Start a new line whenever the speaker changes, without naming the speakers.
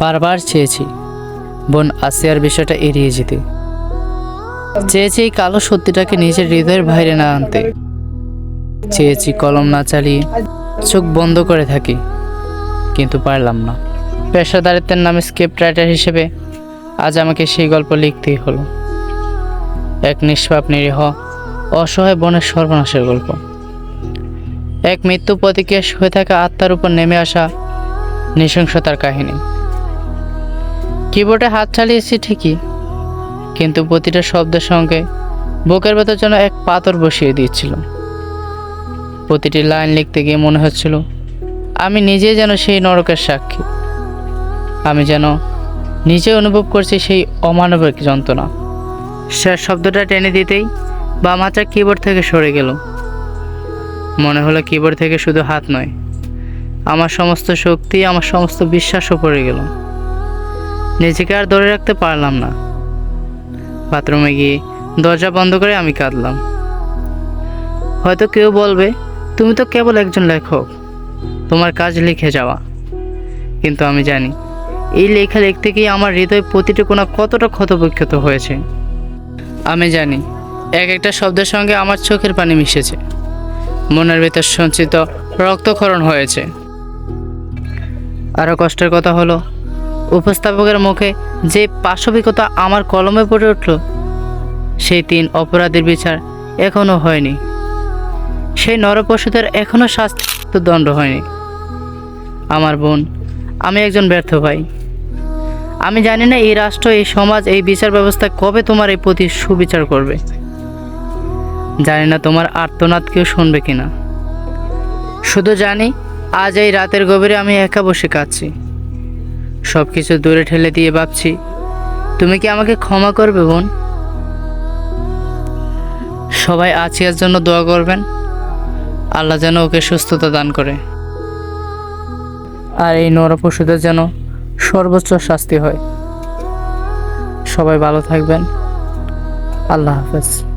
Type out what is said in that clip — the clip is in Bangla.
বারবার চেয়েছি। বোন, আসিয়ার বিষয়টা এড়িয়ে যেতে। চেয়েছি এই কালো সত্যিটাকে নিজের হৃদয়ের বাইরে না আনতে। চেয়েছি কলম না চালিয়ে চোখ বন্ধ করে থাকি, কিন্তু পারলাম না। পেশাদারিত্বের নামে স্ক্রিপ্ট রাইটার হিসেবে আজ আমাকে সেই গল্প লিখতেই হলো। এক নিষ্পাপ নিরীহ, অসহায় বনের সর্বনাশের গল্প। এক মৃত্যু প্রতিক্রিয়া হয়ে থাকা আত্মার উপর নেমে আসা নৃশংসতার কাহিনী। কিবোর্ডে হাত চালিয়েছি ঠিকই, কিন্তু প্রতিটা শব্দের সঙ্গে বুকের ভেতর যেন এক পাথর বসিয়ে দিয়েছিল। প্রতিটি লাইন লিখতে গিয়ে মনে হচ্ছিল, আমি নিজে যেন সেই নরকের সাক্ষী। আমি যেন নিজে অনুভব করছি সেই অমানবিক যন্ত্রণা। শেষ শব্দটা টেনে দিতেই বাম হাতটা কিবোর্ড থেকে সরে গেল। মনে হলো কিবোর্ড থেকে শুধু হাত নয়, আমার সমস্ত শক্তি, আমার সমস্ত বিশ্বাসও পড়ে গেল। নিজেকে আর ধরে রাখতে পারলাম না। বাথরুমে গিয়ে দরজা বন্ধ করে আমি কাঁদলাম। হয়তো কেউ বলবে, তুমি তো কেবল একজন লেখক। তোমার কাজ লিখে যাওয়া। কিন্তু আমি জানি, এই লেখা লিখতে গিয়ে আমার হৃদয় প্রতিটি কোণা কতটা ক্ষতবিক্ষত হয়েছে। আমি জানি, এক একটা শব্দের সঙ্গে আমার চোখের পানি মিশেছে। মনের ভেতর সঞ্চিত রক্তক্ষরণ হয়েছে। আরও কষ্টের কথা হলো উপস্থাপকের মুখে যে পাশবিকতা আমার কলমে পড়ে উঠল, সেই তিন অপরাধীর বিচার এখনও হয়নি। সেই নরপশুদের এখনও শাস্তি দণ্ড হয়নি। আমার বোন, আমি একজন ব্যর্থ ভাই। আমি জানি না এই রাষ্ট্র, এই সমাজ, এই বিচার ব্যবস্থা কবে তোমার এই প্রতি সুবিচার করবে। জানি না তোমার আর্তনাদ কেউ শুনবে কিনা। শুধু জানি, আজ এই রাতের গভীরে আমি একা বসে কাঁদছি। সব কিছু দূরে ঠেলে দিয়ে ভাবছি, তুমি কি আমাকে ক্ষমা করবে বোন? সবাই আছিয়ার জন্য দোয়া করবেন, আল্লাহ যেন ওকে সুস্থতা দান করে। আর এই নরপশুদের যেন সর্বোচ্চ শাস্তি হয়। সবাই ভালো থাকবেন। আল্লাহ হাফেজ।